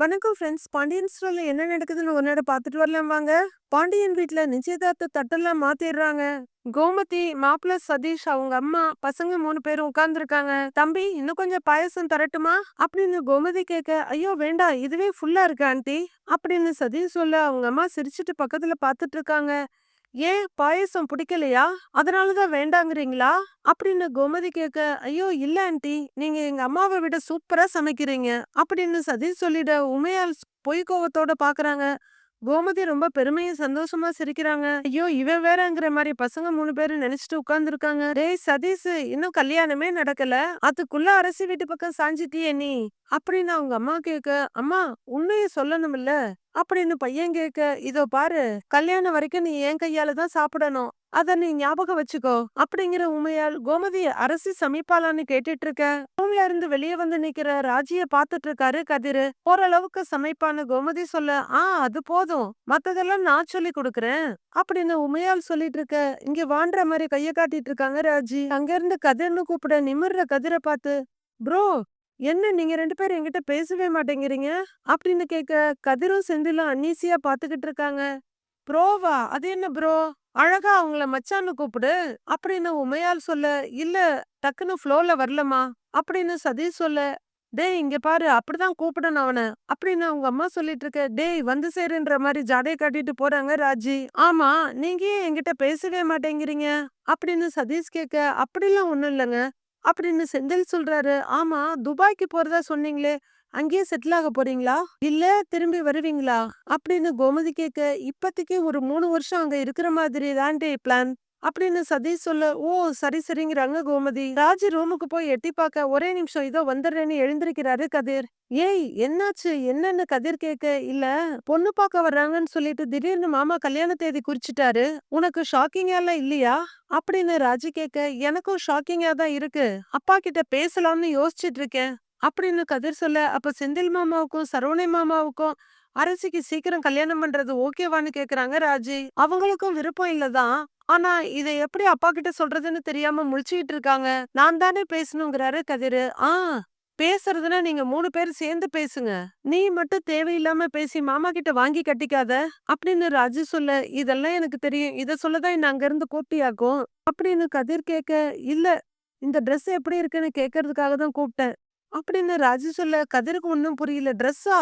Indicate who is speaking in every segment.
Speaker 1: வணக்கம் ஃப்ரெண்ட்ஸ் பாண்டியன் ஸ்டோர்ல என்ன நடக்குதுன்னு ஒரு நேரம் பார்த்துட்டு வரலாம் வாங்க பாண்டியன் வீட்டில் நிச்சயதார்த்த தட்டெல்லாம் மாத்திடுறாங்க. கோமதி மாப்பிள்ள சதீஷ் அவங்க அம்மா பசங்க மூணு பேரும் உட்கார்ந்துருக்காங்க. தம்பி இன்னும் கொஞ்சம் பாயசம் தரட்டுமா? அப்படின்னு கோமதி கேட்க ஐயோ வேண்டாம். இதுவே ஃபுல்லா இருக்கு ஆண்டி அப்படின்னு சதீஷ் சொல்ல அவங்க அம்மா சிரிச்சிட்டு பக்கத்துல பார்த்துட்டு இருக்காங்க. ஏன் பாயசம் பிடிக்கலையா? அதனாலதான் வேண்டாங்கிறீங்களா? அப்படின்னு கோமதி கேட்க ஐயோ இல்ல ஆண்டி. நீங்க எங்க அம்மாவை விட சூப்பரா சமைக்கிறீங்க. அப்படின்னு சதீஷ் சொல்லிட உமையால் பொய் கோவத்தோட பாக்குறாங்க. கோமதி ரொம்ப பெருமையும் சந்தோஷமா சிரிக்கிறாங்க. ஐயோ இவன் வேறங்கிற மாதிரி பசங்க மூணு பேரும் நினைச்சிட்டு உட்காந்துருக்காங்க டேய் சதீஷ் இன்னும் கல்யாணமே நடக்கல. அதுக்குள்ள அரசி வீட்டு பக்கம் சாஞ்சிட்டியே நீ. அப்படின்னு அவங்க அம்மா கேட்க அம்மா உண்மைய சொல்லணும்ல? அப்படின்னு பையன் கேட்க இதோ பாரு கல்யாணம் வரைக்கும் நீ என் கையால தான் சாப்பிடணும். அத நீ ஞாபகம் வச்சுக்கோ. அப்படிங்கிற உமையால் கோமதி அரசி சமைப்பாளான்னு கேட்டுட்டு இருக்க ரூம்ல இருந்து வெளியே வந்து நிக்கிற ராஜிய பாத்துட்டு இருக்காரு கதிரு. ஓரளவுக்கு சமைப்பான்னு கோமதி சொல்ல ஆ அது போதும். மத்ததெல்லாம் நான் சொல்லி கொடுக்கறேன். அப்படின்னு உமையால் சொல்லிட்டு இருக்க இங்க வாண்ற மாதிரி கைய காட்டிட்டு இருக்காங்க ராஜி. அங்க இருந்து கதிர்னு கூப்பிட நிமிர்ற கதிரை பார்த்து ப்ரோ என்ன நீங்க ரெண்டு பேரும் என்கிட்ட பேசவே மாட்டேங்கிறீங்க? அப்படின்னு கேட்க கதிரும் செந்திலும் அன்னீசியா பாத்துக்கிட்டு இருக்காங்க ப்ரோவா? அது என்ன ப்ரோ? அழகா அவங்கள மச்சான்னு கூப்பிடு. அப்படின்னு உமையால் சொல்ல இல்ல டக்குன்னு ஃப்ளோல வரலமா அப்படின்னு சதீஷ் சொல்ல டேய் இங்க பாரு அப்படிதான் கூப்பிடணும் அவனை. அப்படின்னு அவங்க அம்மா சொல்லிட்டு இருக்க டேய் வந்து சேருன்ற மாதிரி ஜாடையை காட்டிட்டு போறாங்க ராஜி. ஆமா நீங்க ஏன் என்கிட்ட பேசவே மாட்டேங்கிறீங்க? அப்படின்னு சதீஷ் கேட்க அப்படிலாம் ஒண்ணும் இல்லைங்க. அப்படின்னு செந்தில் சொல்றாரு ஆமா துபாய்க்கு போறதா சொன்னீங்களே அங்கேயே செட்டில் ஆக போறீங்களா? இல்ல திரும்பி வருவீங்களா? அப்படின்னு கோமதி கேட்க இப்பத்திக்கு ஒரு மூணு வருஷம் அங்க இருக்கிற மாதிரி தான்டே பிளான் அப்படின்னு சதீஷ் சொல்ல ஓ சரி சரிங்கிறாங்க கோமதி. ராஜி ரூமுக்கு போய் எட்டி பார்க்க ஒரே நிமிஷம் இதோ வந்துடுறேன்னு எழுந்திருக்கிறாரு கதிர். ஏய் என்னாச்சு? என்னன்னு கதிர் கேட்க இல்ல பொண்ணு பார்க்க வர்றாங்கன்னு சொல்லிட்டு திடீர்னு மாமா கல்யாண தேதி குறிச்சிட்டாரு. உனக்கு ஷாக்கிங்கா எல்லாம் இல்லையா? அப்படின்னு ராஜி கேட்க எனக்கும் ஷாக்கிங்கா தான் இருக்கு. அப்பா கிட்ட பேசலாம்னு யோசிச்சுட்டு இருக்கேன். அப்படின்னு கதிர் சொல்ல அப்ப செந்தில் மாமாவுக்கும் சரவணை மாமாவுக்கும் அரசிக்கு சீக்கிரம் கல்யாணம் பண்றது ஓகேவான்னு கேக்குறாங்க ராஜி. அவங்களுக்கும் விருப்பம் இல்லதான் ஆனா இதை எப்படி அப்பா கிட்ட சொல்றதுன்னு தெரியாம முழிச்சுக்கிட்டு இருக்காங்க. நான் தானே பேசணுங்கிறாரு கதிரு. ஆ பேசுறதுன்னா நீங்க மூணு பேர் சேர்ந்து பேசுங்க. நீ மட்டும் தேவையில்லாம பேசி மாமா கிட்ட வாங்கி கட்டிக்காத. அப்படின்னு ராஜு சொல்ல இதெல்லாம் எனக்கு தெரியும். இத சொல்லதான் என்ன அங்க இருந்து கூட்டியாக்கும். அப்படின்னு கதிர் கேட்க இல்ல இந்த ட்ரெஸ் எப்படி இருக்குன்னு கேட்கறதுக்காக தான் கூப்பிட்டேன். அப்படின்னு ராஜு சொல்ல கதிருக்கு ஒன்னும் புரியல ட்ரெஸ்ஸா?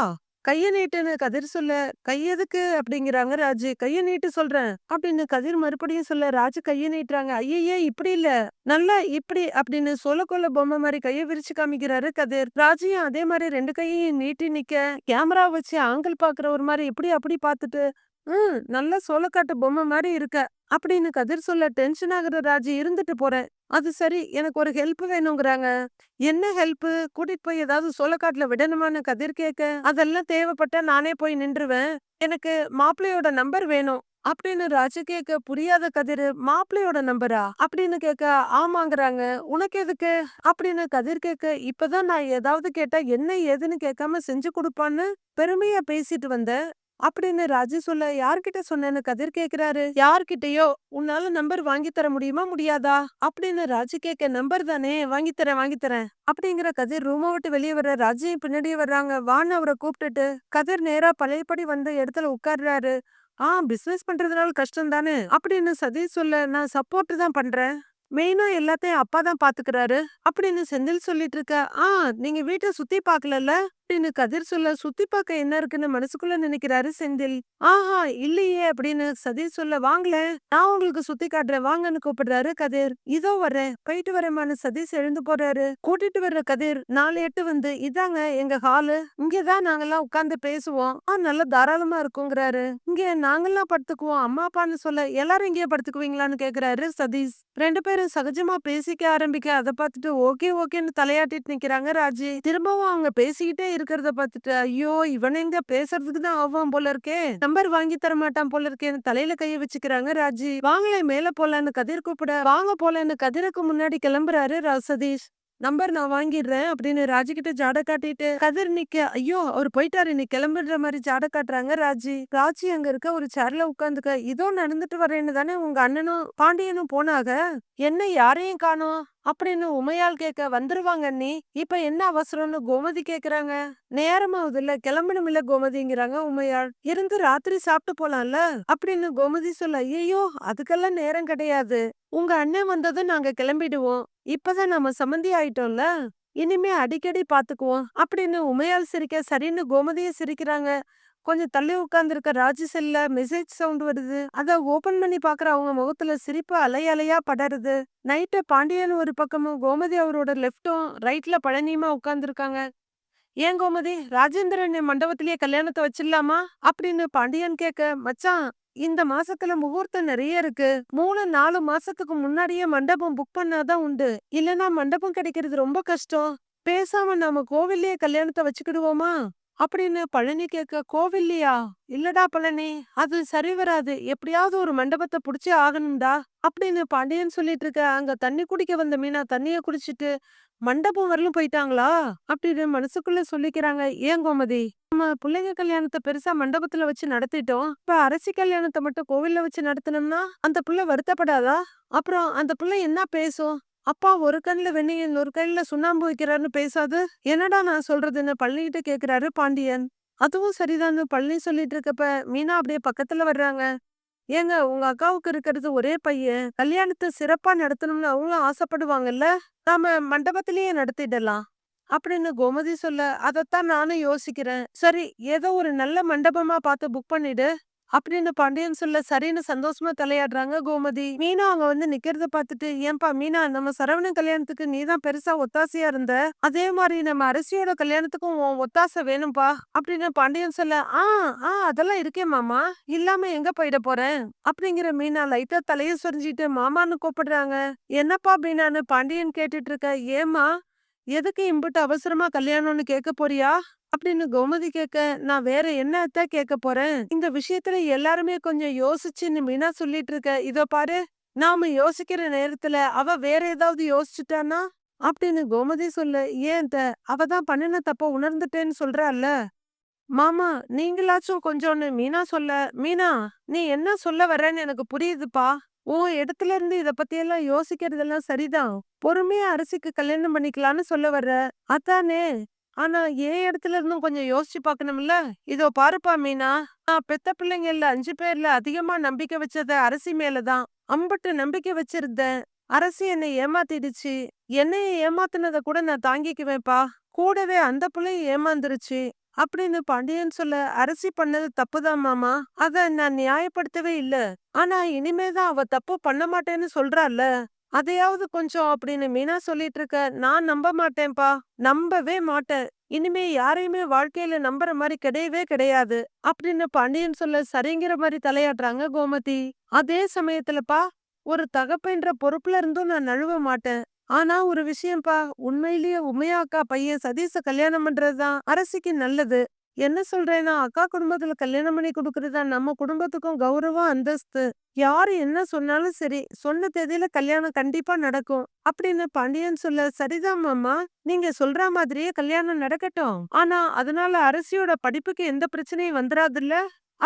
Speaker 1: கைய நீட்டுன்னு கதிர் சொல்ல கை எதுக்கு? அப்படிங்கிறாங்க ராஜு. கைய நீட்டு சொல்றேன் அப்படின்னு கதிர் மறுபடியும் சொல்ல ராஜு கைய நீட்டுறாங்க. ஐயையே இப்படி இல்ல. நல்லா இப்படி அப்படின்னு சொல்ல கொள்ள பொம்மை மாதிரி கைய விரிச்சு காமிக்கிறாரு கதிர். ராஜையும் அதே மாதிரி ரெண்டு கையையும் நீட்டி நிக்க கேமரா வச்சு ஆங்கிள் பாக்குற ஒரு மாதிரி இப்படி அப்படி பார்த்துட்டு ம் நல்ல சோளக்காட்டு பொம்மை மாதிரி இருக்க. அப்படின்னு கதிர் சொல்ல டென்ஷன் ஆகுற ராஜி இருந்துட்டு போறேன். அது சரி எனக்கு ஒரு ஹெல்ப் வேணுங்கிறாங்க. என்ன ஹெல்ப் கூட்டிட்டு போய் ஏதாவது சோளக்காட்டுல விடணுமான்னு கதிர் கேட்க அதெல்லாம் தேவைப்பட்டா நானே போய் நின்றுவேன். எனக்கு மாப்பிள்ளையோட நம்பர் வேணும். அப்படின்னு ராஜு கேட்க புரியாத கதிர் மாப்பிள்ளையோட நம்பரா அப்படின்னு கேட்க ஆமாங்கறாங்க. உனக்கு எதுக்கு? அப்படின்னு கதிர் கேட்க இப்பதான் நான் ஏதாவது கேட்டா என்ன ஏதுன்னு கேட்காம செஞ்சு கொடுப்பான்னு பெருமையா பேசிட்டு வந்தேன். அப்படின்னு ராஜு சொல்ல யார்கிட்ட சொன்னேன்னு கதிர் கேக்குறாரு? யார்கிட்டயோ? உன்னால நம்பர் வாங்கி தர முடியுமா முடியாதா? அப்படின்னு ராஜு கேட்க நம்பர் தானே வாங்கி தரேன் வாங்கி தரேன். அப்படிங்கிற கதிர் ரூமை விட்டு வெளியே வர்ற ராஜையும் பின்னாடியே வர்றாங்க. வான்னு அவரை கூப்பிட்டுட்டு கதிர் நேரா பழையபடி வந்த இடத்துல உட்கார்றாரு. ஆ பிசினஸ் பண்றதுனால கஷ்டம் தானே? அப்படின்னு சதீஷ் சொல்ல நான் சப்போர்ட் தான் பண்றேன். மெயினா எல்லாத்தையும் அப்பா தான் பாத்துக்கிறாரு. அப்படின்னு செந்தில் சொல்லிட்டு இருக்க ஆ நீங்க வீட்டை சுத்தி பாக்கலல்ல? அப்படின்னு கதிர் சொல்ல சுத்தி பார்க்க என்ன இருக்குன்னு மனசுக்குள்ள நினைக்கிறாரு செந்தில். ஆஹா இல்லையே அப்படின்னு சதீஷ் சொல்ல வாங்கல நான் உங்களுக்கு சுத்தி காட்டுறேன். வாங்கன்னு கூப்பிடுறாரு கதிர். இதோ வர்றேன். போயிட்டு வரேமான்னு சதீஷ் எழுந்து போறாரு. கூட்டிட்டு வர்ற கதிர் நாலு எட்டு வந்து இதாங்க எங்க ஹாலு. இங்கதான் நாங்கெல்லாம் உட்கார்ந்து பேசுவோம். ஆ நல்லா தாராளமா இருக்குங்கிறாரு. இங்க நாங்கெல்லாம் படுத்துக்குவோம். அம்மா அப்பான்னு சொல்ல எல்லாரும் இங்கேயே படுத்துக்குவீங்களான்னு கேக்குறாரு சதீஷ். ரெண்டு பேரும் சகஜமா பேசிக்க ஆரம்பிக்க அதை பார்த்துட்டு ஓகே ஓகேன்னு தலையாட்டிட்டு நிக்கிறாங்க ராஜி. திரும்பவும் அவங்க பேசிக்கிட்டே இருக்கிறத பார்த்துட்டு ஐயோ இவன் எங்க பேசுறதுக்கு தான் ஆவான் போல இருக்கே. நம்பர் வாங்கி தர மாட்டான் போல இருக்கேன்னு தலையில கைய வச்சுக்கிறாங்க ராஜி. வாங்களே மேல போலான்னு கதிர் கூப்பிட. வாங்க போலான்னு கதிருக்கு முன்னாடி கிளம்புறாரு ரா- சதீஷ். நம்பர் நான் வாங்கிடுறேன் அப்படின்னு ராஜி கிட்ட ஜாட காட்டிட்டு கதிர் நிக்க. ஐயோ அவர் போயிட்டாரு. நீ கிளம்பிடுற மாதிரி ஜாட காட்டுறாங்க ராஜி. ராஜி அங்க இருக்க ஒரு சேர்ல உட்காந்துக்க. இதோ நடந்துட்டு வரேன்னு தானே உங்க அண்ணனும் பாண்டியனும் போனாக என்ன யாரையும் காணோம்? அப்படின்னு உமையால் கேட்க வந்துருவாங்க அண்ணி. இப்ப என்ன அவசரம்னு கோமதி கேக்குறாங்க நேரமாவதுல கிளம்பணும் இல்ல கோமதிங்கிறாங்க உமையாள். இருந்து ராத்திரி சாப்பிட்டு போலாம்ல? அப்படின்னு கோமதி சொல்ல ஐயோ அதுக்கெல்லாம் நேரம் கிடையாது. உங்க அண்ணன் வந்ததும் நாங்க கிளம்பிடுவோம். இப்பதான் நம்ம சம்மந்தி ஆயிட்டோம்ல. இனிமே அடிக்கடி பாத்துக்குவோம். அப்படின்னு உமையால் சிரிக்க சரின்னு கோமதிய சிரிக்கிறாங்க. கொஞ்சம் தள்ளி உட்கார்ந்துருக்க ராஜு செல்ல மெசேஜ் சவுண்ட் வருது. அத ஓபன் பண்ணி பாக்குற அவங்க முகத்துல சிரிப்பு அலையலையா படருது. நைட்டு பாண்டியன் ஒரு பக்கமும் கோமதி அவரோட லெஃப்டும் ரைட்ல பழனியுமா உட்கார்ந்துருக்காங்க. ஏன் கோமதி ராஜேந்திரன் மண்டபத்திலேயே கல்யாணத்தை வச்சிடலாமா? அப்படின்னு பாண்டியன் கேட்க மச்சான் இந்த மாசத்துல முகூர்த்தம் நிறைய இருக்கு. மூணு நாலு மாசத்துக்கு முன்னாடியே மண்டபம் புக் பண்ணாதான் உண்டு. இல்லனா மண்டபம் கிடைக்கிறது ரொம்ப கஷ்டம். பேசாம நாம கோவில்லயே கல்யாணத்தை வச்சுக்கிடுவோமா? அப்படின்னு பழனி கேட்க கோவில்லையா? இல்லடா பழனி அது சரி வராது. எப்படியாவது ஒரு மண்டபத்தை புடிச்சே ஆகணும்டா அப்படின்னு பாண்டியன் சொல்லிட்டு இருக்க அங்க தண்ணி குடிக்க வந்த மீனா தண்ணிய குடிச்சிட்டு மண்டபம் வரலும் போயிட்டாங்களா? அப்படின்னு மனசுக்குள்ள சொல்லிக்கிறாங்க ஏன் கோமதி? நம்ம பிள்ளைங்க கல்யாணத்தை பெருசா மண்டபத்துல வச்சு நடத்திட்டோம். இப்ப அரசி கல்யாணத்தை மட்டும் கோவில்ல வச்சு நடத்தினோம்னா அந்த புள்ள வருத்தப்படாதா? அப்புறம் அந்த புள்ள என்ன பேசும்? அப்பா ஒரு கண்ணுல வெண்ணியன் இன்னொரு கண்ணில் சுண்ணாம்பு வைக்கிறாருன்னு பேசாது. என்னடா நான் சொல்றதுன்னு பழனிகிட்ட கேக்குறாரு பாண்டியன். அதுவும் சரிதான்னு பழனி சொல்லிட்டு இருக்கப்ப மீனா அப்படியே பக்கத்துல வர்றாங்க. ஏங்க உங்க அக்காவுக்கு இருக்கிறது ஒரே பையன். கல்யாணத்தை சிறப்பா நடத்தணும்னு அவங்களும் ஆசைப்படுவாங்கல்ல? நாம மண்டபத்திலேயே நடத்திடலாம். அப்படின்னு கோமதி சொல்ல அதைத்தான் நானும் யோசிக்கிறேன். சரி ஏதோ ஒரு நல்ல மண்டபமா பார்த்து புக் பண்ணிடு. அப்படின்னு பாண்டியன் சொல்ல சரின்னு சந்தோஷமா தலையாடுறாங்க கோமதி. மீனா அங்க வந்து நிக்கிறத பார்த்துட்டு ஏன்பா மீனா நம்ம சரவணன் கல்யாணத்துக்கு நீதான் பெருசா ஒத்தாசையா இருந்த? அதே மாதிரி நம்ம அரசியோட கல்யாணத்துக்கும் உன் ஒத்தாசை வேணும்பா? அப்படின்னு பாண்டியன் சொல்ல ஆ ஆ அதெல்லாம் இருக்கேன் மாமா. இல்லாம எங்க போயிட போறேன் அப்படிங்கிற மீனா லைட்டா தலைய சொரிஞ்சிட்டு மாமான்னு கூப்பிடுறாங்க. என்னப்பா மீனான்னு பாண்டியன் கேட்டுட்டு இருக்க ஏமா எதுக்கு இம்புட்டு அவசரமா கல்யாணம்னு கேட்க போறியா? அப்படின்னு கோமதி கேட்க நான் வேற என்னத்தான் கேட்க போறேன்? இந்த விஷயத்துல எல்லாருமே கொஞ்சம் யோசிச்சுன்னு மீனா சொல்லிட்டு இருக்க. இதோ பாரு நாம யோசிக்கிற நேரத்துல அவ வேற ஏதாவது யோசிச்சுட்டானா? அப்படின்னு கோமதி சொல்ல ஏன் அவ தான் பண்ணின தப்ப உணர்ந்துட்டேன்னு சொல்றால மாமா நீங்களாச்சும் கொஞ்சம்னு மீனா சொல்ல மீனா நீ என்ன சொல்ல வர்றன்னு எனக்கு புரியுதுப்பா. உன் இடத்துல இருந்து இத பத்தி எல்லாம் யோசிக்கிறதெல்லாம் சரிதான். பொறுமையா அரிசிக்கு கல்யாணம் பண்ணிக்கலாம்னு சொல்ல வர்ற. அதானே? ஆனா என் இடத்துல இருந்தும் கொஞ்சம் யோசிச்சு பார்க்கணும்ல? இதோ பாருப்பா மீனா நான் பெத்த பிள்ளைங்கள்ல அஞ்சு பேர்ல அதிகமா நம்பிக்கை வச்சத அரசி மேலதான் அம்பட்டு நம்பிக்கை வச்சிருந்தேன். அரசி என்னை ஏமாத்திடுச்சு. என்னைய ஏமாத்தினத கூட நான் தாங்கிக்குவேன்ப்பா. கூடவே அந்த பிள்ளையும் ஏமாந்துருச்சு. அப்படின்னு பாண்டியன் சொல்ல அரசி பண்ணது தப்புதான் மாமா. அத நான் நியாயப்படுத்தவே இல்ல. ஆனா இனிமேதான் அவ தப்பு பண்ண மாட்டேன்னு சொல்றால அதையாவது கொஞ்சம் அப்படின்னு மீனா சொல்லிட்டு இருக்க நான் நம்ப மாட்டேன்பா நம்பவே மாட்டேன். இனிமே யாரையுமே வாழ்க்கையில நம்புற மாதிரி கிடையவே கிடையாது அப்படின்னு பாண்டியன் சொல்ல சரிங்கிற மாதிரி தலையாடுறாங்க கோமதி. அதே சமயத்துலப்பா ஒரு தகப்பன்ற பொறுப்புல இருந்தும் நான் நழுவ மாட்டேன். ஆனா ஒரு விஷயம்ப்பா உண்மையிலேயே உமையாக்கா பையன் சதீச கல்யாணம் பண்றதுதான் அரசிக்கு நல்லது. என்ன சொல்றேன்னா அக்கா குடும்பத்துல கல்யாணம் பண்ணி கொடுக்கறதா நம்ம குடும்பத்துக்கும் கௌரவம் அந்தஸ்து. யாரு என்ன சொன்னாலும் சரி சொன்ன தேதியில கல்யாணம் கண்டிப்பா நடக்கும். அப்படின்னு பாண்டியன் சொல்ல சரிதான் மாமா நீங்க சொல்ற மாதிரியே கல்யாணம் நடக்கட்டும். ஆனா அதனால அரசியோட படிப்புக்கு எந்த பிரச்சனையும் வந்துடாதுல்ல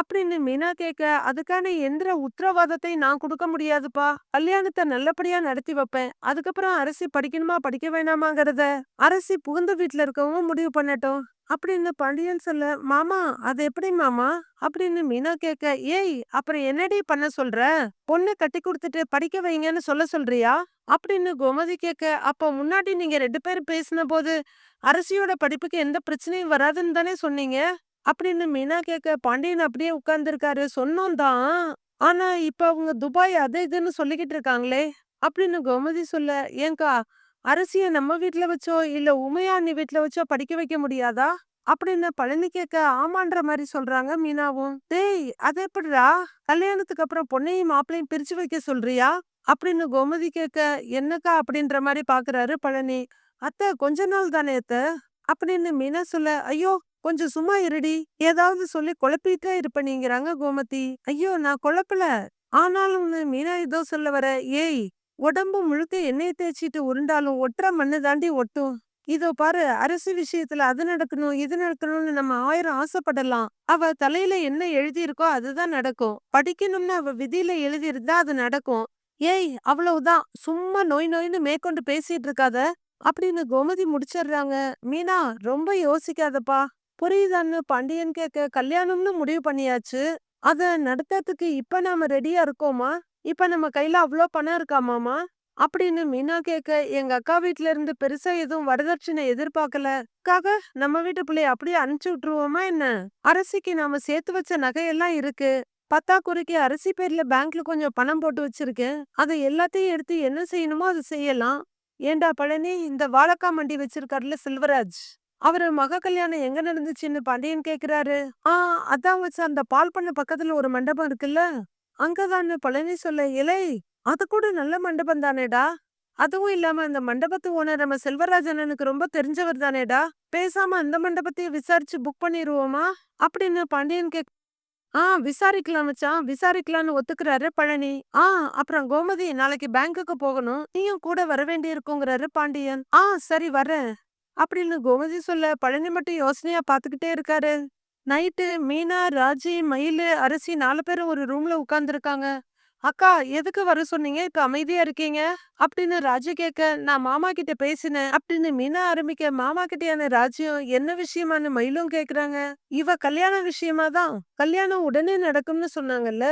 Speaker 1: அப்படின்னு மீனா கேட்க அதுக்கான எந்திர உத்தரவாதத்தை நான் கொடுக்க முடியாதுப்பா. கல்யாணத்தை நல்லபடியா நடத்தி வைப்பேன். அதுக்கப்புறம் அரசி படிக்கணுமா படிக்க வேணாமாங்கிறத? அரசி புகுந்த வீட்டுல இருக்கவும் முடிவு பண்ணட்டும். அப்படின்னு பாண்டியன் சொல்ல மாமா அது எப்படி மாமா? அப்படின்னு மீனா கேட்க ஏய் அப்புறம் என்னடி பண்ண சொல்ற? பொண்ணு கட்டி கொடுத்துட்டு படிக்க வைங்கன்னு சொல்ல சொல்றியா? அப்படின்னு கோமதி கேட்க அப்ப முன்னாடி நீங்க ரெண்டு பேரும் பேசின போது அரசியோட படிப்புக்கு எந்த பிரச்சனையும் வராதுன்னு தானே சொன்னீங்க? அப்படின்னு மீனா கேட்க பாண்டியன் அப்படியே உட்கார்ந்துருக்காரு சொன்னோம் தான். ஆனா இப்ப அவங்க துபாய் அது இதுன்னு சொல்லிக்கிட்டு இருக்காங்களே? அப்படின்னு கோமதி சொல்ல ஏங்கா அரசிய நம்ம வீட்டுல வச்சோ இல்ல உமையா நீ வீட்ல வச்சோ படிக்க வைக்க முடியாதா? அப்படின்னு பழனி கேட்க ஆமான்ற மாதிரி சொல்றாங்க மீனாவும். டேய் அது எப்படிடா? கல்யாணத்துக்கு அப்புறம் பொண்ணையும் மாப்பிளையும் பிரிச்சு வைக்க சொல்றியா? அப்படின்னு கோமதி கேட்க என்னக்கா? அப்படின்ற மாதிரி பாக்குறாரு பழனி. அத்தை கொஞ்ச நாள் தானே அத்த? அப்படின்னு மீனா சொல்ல ஐயோ கொஞ்சம் சும்மா இருடி ஏதாவது சொல்லி குழப்பிட்டே இருப்ப கோமதி. ஐயோ நான் குழப்பல. ஆனாலும் மீனா ஏதோ சொல்ல வர ஏய் உடம்பு முழுக்க எண்ணெய் தேய்ச்சிட்டு உருண்டாலும் ஒட்டுற மண்ணு தாண்டி ஒட்டும். இதோ பாரு அரசு விஷயத்துல அது நடக்கணும் இது நடக்கணும்னு நம்ம ஆயிரம் ஆசைப்படலாம். அவ தலையில என்ன எழுதி இருக்கோ அதுதான் நடக்கும். படிக்கணும்னு அவ விதியில எழுதி இருந்தா அது நடக்கும். ஏய் அவ்வளவுதான். சும்மா நொய் நொய்ன்னு மேற்கொண்டு பேசிட்டு இருக்காத. அப்படின்னு கோமதி முடிச்சிடுறாங்க. மீனா ரொம்ப யோசிக்காதப்பா. புரியுதான்னு பாண்டியன் கேட்க கல்யாணம்னு முடிவு பண்ணியாச்சு. அத நடத்துறதுக்கு இப்ப நாம ரெடியா இருக்கோமா? இப்ப நம்ம கையில அவ்வளோ பணம் இருக்காமாமா அப்படின்னு மீனா கேட்க எங்க அக்கா வீட்ல இருந்து பெருசா எதுவும் வரதட்சணை எதிர்பார்க்கல. காக நம்ம வீட்டு பிள்ளைய அப்படியே அனுப்பிச்சு விட்டுருவோமா என்ன? அரசிக்கு நாம சேர்த்து வச்ச நகையெல்லாம் இருக்கு. பத்தாக்குறைக்கு அரிசி பேர்ல பேங்க்ல கொஞ்சம் பணம் போட்டு வச்சிருக்கேன். அதை எல்லாத்தையும் எடுத்து என்ன செய்யணுமோ அதை செய்யலாம். ஏண்டா பழனி இந்த வாழைக்காய் மண்டி வச்சிருக்காருல செல்வராஜ்? அவரு மக கல்யாணம் எங்க நடந்துச்சுன்னு பாண்டியன் கேக்குறாரு. ஆ அதான் வச்சு அந்த பால் பண்ண பக்கத்துல ஒரு மண்டபம் இருக்குல்ல? அங்கதான்னு பழனி சொல்ல இலை அது கூட நல்ல மண்டபம் தானேடா? அதுவும் இல்லாம அந்த மண்டபத்து ஓனர் நம்ம செல்வராஜனனுக்கு ரொம்ப தெரிஞ்சவர் தானேடா? பேசாம அந்த மண்டபத்தையும் விசாரிச்சு புக் பண்ணிருவோமா? அப்படின்னு பாண்டியன் கேக் ஆ விசாரிக்கலாம் மச்சான் விசாரிக்கலாம்னு ஒத்துக்கிறாரு பழனி. ஆ அப்புறம் கோமதி நாளைக்கு பேங்குக்கு போகணும். நீயும் கூட வர வேண்டி இருக்குங்கிறாரு பாண்டியன். ஆ சரி வரேன் அப்படின்னு கோமதி சொல்ல பழனி மட்டும் யோசனையா பார்த்துக்கிட்டே இருக்காரு. நைட்டு மீனா ராஜி மயிலு அரசி நாலு பேரும் ஒரு ரூம்ல உட்கார்ந்துருக்காங்க. அக்கா எதுக்கு வர சொன்னீங்க? இப்ப அமைதியா இருக்கீங்க? அப்படின்னு ராஜு கேட்க நான் மாமா கிட்ட பேசினேன். அப்படின்னு மீனா ஆரம்பிக்க மாமா கிட்டயான ராஜியும் என்ன விஷயமானு மயிலும் கேக்குறாங்க. இவ கல்யாண விஷயமா தான். கல்யாணம் உடனே நடக்கும்னு சொன்னாங்கல்ல.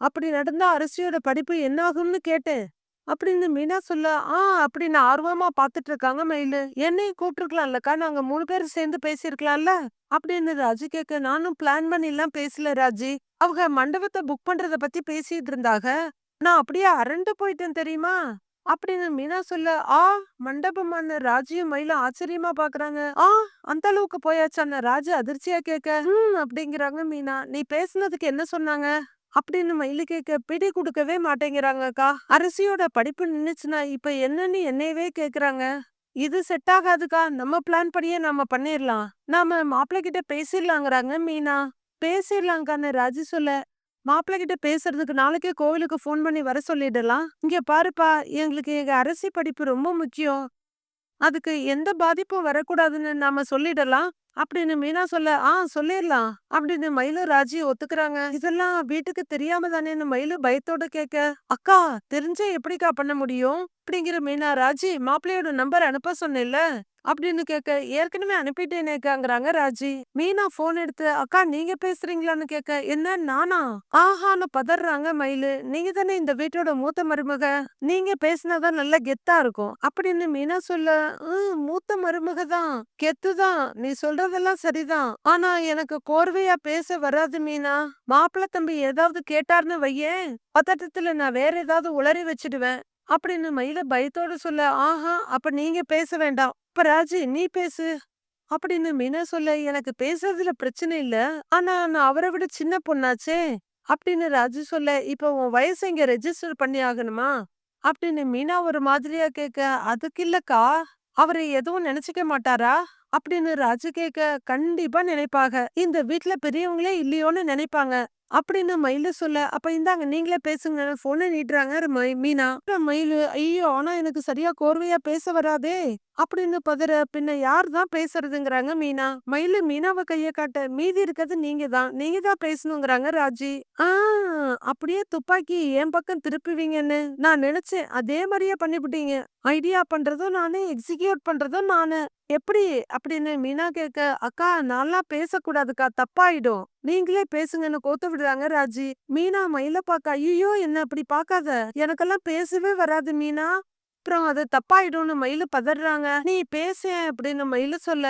Speaker 1: அப்படி நடந்தா அரசியோட படிப்பு என்ன ஆகும்னு கேட்டேன். அப்படின்னு மீனா சொல்ல ஆ அப்படின்னு ஆர்வமா பாத்துட்டு இருக்காங்க மயிலு. என்னையும் கூப்பிட்டுருக்கலாம்லக்கா நாங்க மூணு பேரும் சேர்ந்து பேசியிருக்கலாம்ல? அப்படின்னு ராஜி கேட்க நானும் பிளான் பண்ணிலாம் பேசல ராஜி. அவங்க மண்டபத்தை புக் பண்றத பத்தி பேசிட்டு இருந்தாங்க நான் அப்படியே அரண்டு போயிட்டேன் தெரியுமா? அப்படின்னு மீனா சொல்ல ஆ மண்டபமான ராஜியும் மயிலும் ஆச்சரியமா பாக்குறாங்க. ஆ அந்த அளவுக்கு போயாச்சான ராஜு அதிர்ச்சியா கேட்க ஹம் அப்படிங்கிறாங்க மீனா. நீ பேசுனதுக்கு என்ன சொன்னாங்க? அப்படின்னு மயிலு கேட்க பிடி கொடுக்கவே மாட்டேங்கிறாங்கக்கா. அரசியோட படிப்பு நின்றுச்சுன்னா இப்ப என்னன்னு என்னையவே கேக்குறாங்க. இது செட் ஆகாதுக்கா. நம்ம பிளான் படியே நாம பண்ணிடலாம் நாம மாப்பிள்ளை கிட்ட பேசிடலாங்கிறாங்க மீனா. பேசிடலாங்கான்னு ராஜி சொல்ல மாப்பிள்ளை கிட்ட பேசுறதுக்கு நாளைக்கே கோவிலுக்கு ஃபோன் பண்ணி வர சொல்லிடலாம். இங்க பாருப்பா எங்களுக்கு எங்க அரசி படிப்பு ரொம்ப முக்கியம். அதுக்கு எந்த பாதிப்பும் வரக்கூடாதுன்னு நாம சொல்லிடலாம். அப்படின்னு மீனா சொல்ல ஆ சொல்லிடலாம் அப்படின்னு மயிலு ராஜி ஒத்துக்குறாங்க. இதெல்லாம் வீட்டுக்கு தெரியாம தானேன்னு மயிலு பயத்தோட கேட்க அக்கா தெரிஞ்சே எப்படிக்கா பண்ண முடியும்? அப்படிங்கிற மீனா ராஜி மாப்பிள்ளையோட நம்பர் அனுப்ப சொன்னேன்ல அப்படின்னு கேட்க ஏற்கனவே அனுப்பிட்டேனேக்காங்கிறாங்க ராஜி. மீனா போன் எடுத்து அக்கா நீங்க பேசுறீங்களான்னு கேட்க என்ன நானா? ஆஹான்னு பதறாங்க மயிலு நீங்க தானே இந்த வீட்டோட மூத்த மருமக நீங்க பேசினாதான் நல்ல கெத்தா இருக்கும் அப்படின்னு மீனா சொல்ல "ம், மூத்த மருமக தான் கெத்து தான் நீ சொல்றதெல்லாம் சரிதான். ஆனா எனக்கு கோர்வையா பேச வராது மீனா. மாப்பிள்ள தம்பி ஏதாவது கேட்டார்னு வையேன். பதட்டத்துல நான் வேற ஏதாவது உளறி வச்சிடுவேன். அப்படின்னு மயில பயத்தோட சொல்ல ஆஹா அப்ப நீங்க பேச வேண்டாம். இப்ப ராஜி நீ பேசு. அப்படின்னு மீனா சொல்ல எனக்கு பேசுறதுல பிரச்சனை இல்ல. ஆனா நான் அவரை விட சின்ன பொண்ணாச்சே. அப்படின்னு ராஜு சொல்ல இப்ப உன் வயசு இங்க ரெஜிஸ்டர் பண்ணி ஆகணுமா? அப்படின்னு மீனா ஒரு மாதிரியா கேட்க அதுக்கு இல்லக்கா. அவரை எதுவும் நினைச்சுக்க மாட்டாரா? அப்படின்னு ராஜு கேட்க கண்டிப்பா நினைப்பாங்க. இந்த வீட்ல பெரியவங்களே இல்லையோன்னு நினைப்பாங்க அப்படின்னு மயில சொல்ல அப்ப இந்தாங்க நீங்களே பேசுங்க. போன நீட்டுறாங்க மை- மீனா. மயிலு ஐயோ ஆனா எனக்கு சரியா கோர்வையா பேச வராதே. அப்படின்னு பதற பின்ன யார் தான் பேசுறதுங்கிறாங்க மீனா. மயிலு மீனாவை கைய காட்ட மீதி இருக்கிறது நீங்க தான். நீங்க தான் பேசணுங்கிறாங்க ராஜி. ஆ அப்படியே துப்பாக்கி என் பக்கம் திருப்புவீங்கன்னு நான் நினைச்சேன். அதே மாதிரியே பண்ணிவிட்டீங்க. ஐடியா பண்றதும் நானு எக்ஸிக்யூட் பண்றதும் நானு. எப்படி? அப்படின்னு மீனா கேட்க அக்கா நல்லா பேசக்கூடாதுக்கா. தப்பாயிடும். நீங்களே பேசுங்கன்னு கோத்து விடுறாங்க ராஜி. மீனா மயில பாக்க ஐயோ என்ன அப்படி பாக்காத? எனக்கெல்லாம் பேசவே வராது மீனா. அப்புறம் அது தப்பாயிடும்னு மயிலு பதறாங்க. நீ பேச அப்படின்னு மயிலு சொல்ல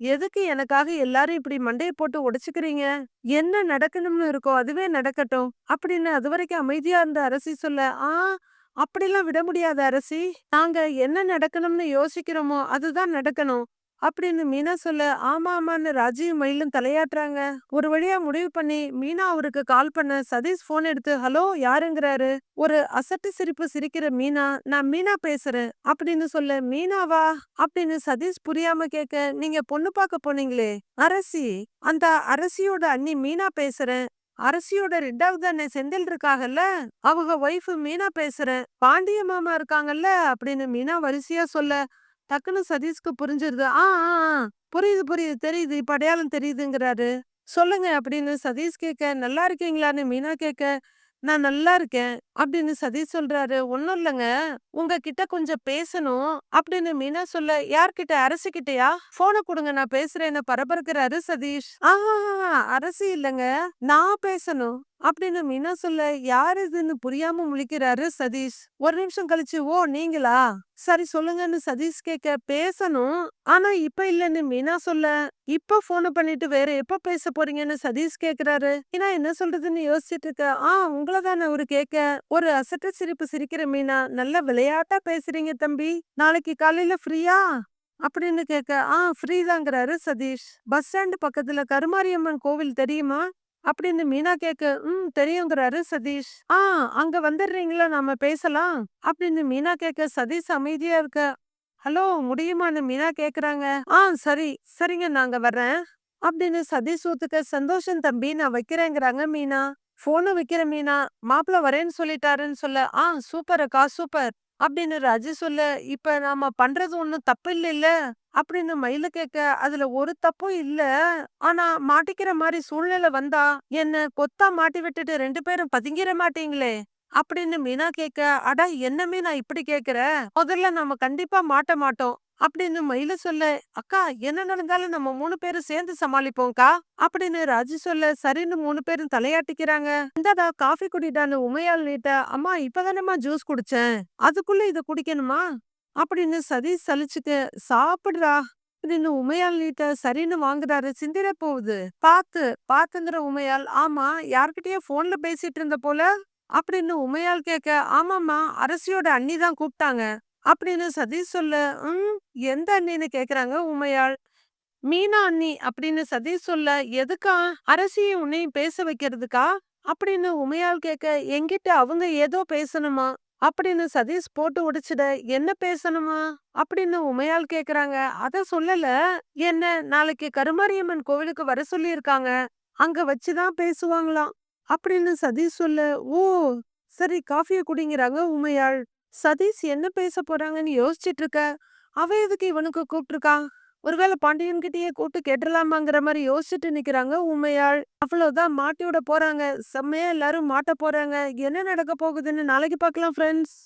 Speaker 1: எதுக்கு எனக்காக எல்லாரும் இப்படி மண்டையை போட்டு உடைச்சுக்கிறீங்க? என்ன நடக்கணும்னு இருக்கோ அதுவே நடக்கட்டும் அப்படின்னு அது வரைக்கும் அமைதியா இருந்த அரசி சொல்ல ஆ அப்படிலாம் விட முடியாது அரசி. நாங்க என்ன நடக்கணும்னு யோசிக்கிறோமோ அதுதான் நடக்கணும். அப்படின்னு மீனா சொல்ல ஆமா ஆமான்னு ராஜீவ் மயிலும் தலையாட்டுறாங்க. ஒரு வழியா முடிவு பண்ணி மீனா அவருக்கு கால் பண்ண சதீஷ் போன் எடுத்து ஹலோ யாருங்கிறாரு? ஒரு அசட்டு சிரிப்பு சிரிக்கிற மீனா நான் மீனா பேசுறேன். அப்படின்னு சொல்ல மீனாவா? அப்படின்னு சதீஷ் புரியாம கேட்க நீங்க பொண்ணு பார்க்க போனீங்களே அரசி. அந்த அரசியோட அண்ணி மீனா பேசுறேன். அரசியோட ரெண்டாவது அண்ணன் செந்தில் இருக்காங்கல்ல அவங்க ஒய்ஃப் மீனா பேசுறேன். பாண்டிய மாமா இருக்காங்கல்ல? அப்படின்னு மீனா வரிசையா சொல்ல டக்குன்னு சதீஷ்க்கு புரிஞ்சிருது. ஆ ஆ ஆ, புரியுது புரியுது தெரியுது. இப்ப அடையாளம் தெரியுதுங்கிறாரு. சொல்லுங்க அப்படின்னு சதீஷ் கேட்க நல்லா இருக்கீங்களான்னு மீனா கேட்க நான் நல்லா இருக்கேன் அப்படின்னு சதீஷ் சொல்றாரு. ஒன்னும் இல்லைங்க. உங்ககிட்ட கொஞ்சம் பேசணும் அப்படின்னு மீனா சொல்ல யார்கிட்ட? அரசு கிட்டயா போனை கொடுங்க. நான் பேசுறேன்னு பரபரக்கிறாரு சதீஷ். ஆஹா அரசு இல்லைங்க. நான் பேசணும். அப்படின்னு மீனா சொல்ல யார் இதுன்னு புரியாம முழிக்கிறாரு சதீஷ்? ஒரு நிமிஷம் கழிச்சு ஓ நீங்களா? சரி சொல்லுங்கன்னு சதீஷ் கேட்க பேசணும். ஆனா இப்ப இல்லன்னு மீனா சொல்ல இப்ப போன பண்ணிட்டு வேற எப்ப பேச போறீங்கன்னு சதீஷ் கேக்குறாரு. ஏன்னா என்ன சொல்றதுன்னு யோசிச்சுட்டு இருக்க. ஆ உங்களதான ஒரு அவரு கேட்க ஒரு அசட்ட சிரிப்பு சிரிக்கிற மீனா நல்ல விளையாட்டா பேசுறீங்க தம்பி. நாளைக்கு காலையில ஃப்ரீயா? அப்படின்னு கேட்க ஆ ஃப்ரீ தாங்கிறாரு சதீஷ். பஸ் ஸ்டாண்ட் பக்கத்துல கருமாரியம்மன் கோவில் தெரியுமா? அப்படின்னு மீனா கேக்க ம் தெரியுங்கிறாரு சதீஷ். ஆ அங்க வந்துடுறீங்களா? நாம பேசலாம். அப்படின்னு மீனா கேக்க சதீஷ் அமைதியா இருக்க. ஹலோ முடியுமான்னு மீனா கேக்குறாங்க ஆ சரி சரிங்க நாங்க வர்றேன். அப்படின்னு சதீஷ் ஊத்துக்க சந்தோஷம் தம்பி நான் வைக்கிறேங்கிறாங்க மீனா. போனை வைக்கிற மீனா. மாப்பிள்ள வரேன்னு சொல்லிட்டாருன்னு சொல்ல. ஆ சூப்பர் அக்கா சூப்பர். அப்படின்னு ராஜு சொல்ல இப்ப நாம பண்றது ஒண்ணும் தப்பு இல்ல அப்படின்னு மயிலு கேட்க அதுல ஒரு தப்பும் இல்ல. ஆனா மாட்டிக்கிற மாதிரி சூழ்நிலை வந்தா என்ன கொத்தா மாட்டி விட்டுட்டு ரெண்டு பேரும் பதுங்கிற மாட்டீங்களே? அப்படின்னு மீனா கேட்க அடா என்னமே நான் இப்படி கேக்குற? முதல்ல நாம கண்டிப்பா மாட்ட மாட்டோம். அப்படின்னு மயில சொல்ல அக்கா என்ன நடந்தாலும் நம்ம மூணு பேரும் சேர்ந்து சமாளிப்போம்க்கா? அப்படின்னு ராஜு சொல்ல சரின்னு மூணு பேரும் தலையாட்டிக்கிறாங்க. இந்தாடா காஃபி குடிடான்னு உமையால் நீட்ட அம்மா இப்பதானம்மா ஜூஸ் குடிச்சேன். அதுக்குள்ள இத குடிக்கணுமா? அப்படின்னு சதீஷ் சலிச்சுட்டு சாப்பிடுறா அப்படின்னு உமையால் நீட்ட சரின்னு வாங்குறாரு. சிந்திர போகுது. பாத்து பாத்துங்கிற உமையால் ஆமா யார்கிட்டயே போன்ல பேசிட்டு இருந்த போல அப்படின்னு உமையால் கேட்க ஆமாமா அரசியோட அண்ணி தான் கூப்பிட்டாங்க. அப்படின்னு சதீஷ் சொல்ல ம் எந்த அண்ணின்னு கேக்குறாங்க உமையாள் மீனா அண்ணி அப்படின்னு சதீஷ் சொல்ல எதுக்கா? அரசியை உன்னையும் பேச வைக்கிறதுக்கா? அப்படின்னு உமையால் கேட்க எங்கிட்ட அவங்க ஏதோ பேசணுமா? அப்படின்னு சதீஷ் போட்டு உடைச்சிட என்ன பேசணுமா? அப்படின்னு உமையாள் கேக்குறாங்க. அத சொல்லல. என்ன நாளைக்கு கருமாரியம்மன் கோவிலுக்கு வர சொல்லி இருக்காங்க அங்க வச்சுதான் பேசுவாங்களாம். அப்படின்னு சதீஷ் சொல்ல ஓ சரி காஃபிய குடிங்கிறாங்க உமையாள் சதீஷ் என்ன பேச போறாங்கன்னு யோசிச்சுட்டு இருக்க. அவ எதுக்கு இவனுக்கு கூப்பிட்டுருக்கான் ஒருவேளை பாண்டியன் கிட்டயே கூப்பிட்டு கேட்டுலாமாங்கிற மாதிரி யோசிச்சுட்டு நிக்கிறாங்க. உண்மையாள் அவ்வளவுதான் மாட்டி விட போறாங்க. செம்மையா எல்லாரும் மாட்ட போறாங்க. என்ன நடக்க போகுதுன்னு நாளைக்கு பார்க்கலாம் ஃப்ரெண்ட்ஸ்